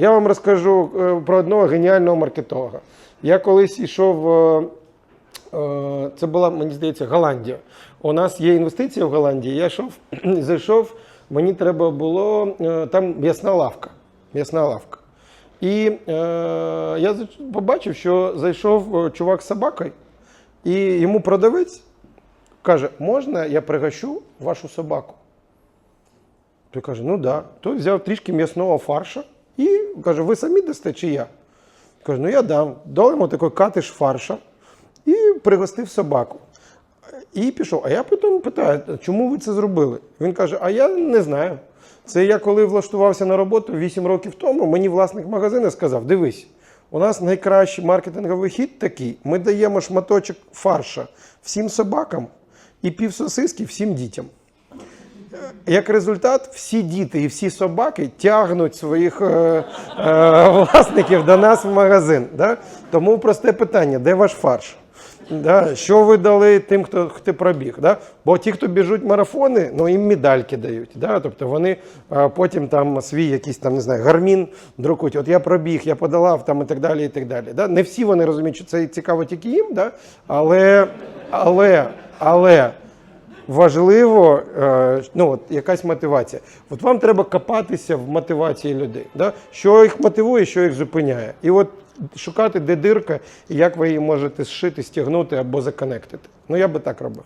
Я вам розкажу е, про одного геніального маркетолога. Я колись йшов, е, е, це була, мені здається, Голландія. У нас є інвестиція в Голландії. Я йшов, зайшов, мені треба було, там м'ясна лавка. М'ясна лавка. І е, я побачив, що зайшов чувак з собакою, і йому продавець каже: можна я пригощу вашу собаку? Той каже, ну да. Той взяв трішки м'ясного фарша і каже, ви самі дасте чи я? Каже, ну я дам. Дав йому такий катиш фарша і пригостив собаку. І пішов. А я потім питаю, чому ви це зробили? Він каже: А я не знаю. Це я коли влаштувався на роботу 8 років тому, мені власник магазину сказав: дивись, у нас найкращий маркетинговий хід такий: ми даємо шматочок фарша всім собакам і пів сосиски всім дітям. Як результат, всі діти і всі собаки тягнуть своїх е, е, власників до нас в магазин. Да? Тому просте питання: де ваш фарш? Да? Що ви дали тим, хто, хто пробіг? Да? Бо ті, хто біжуть марафони, ну їм медальки дають. Да? Тобто вони е, потім там свій якийсь там, не знаю, гармін друкують. От я пробіг, я подолав там і так далі. і так далі. Да? Не всі вони розуміють, що це цікаво тільки їм, да? але, але, але важливо, е, ну от якась мотивація. От вам треба копатися в мотивації людей. Да? Що їх мотивує, що їх зупиняє. І от шукати, де дирка, і як ви її можете зшити, стягнути або законектити. Ну я би так робив.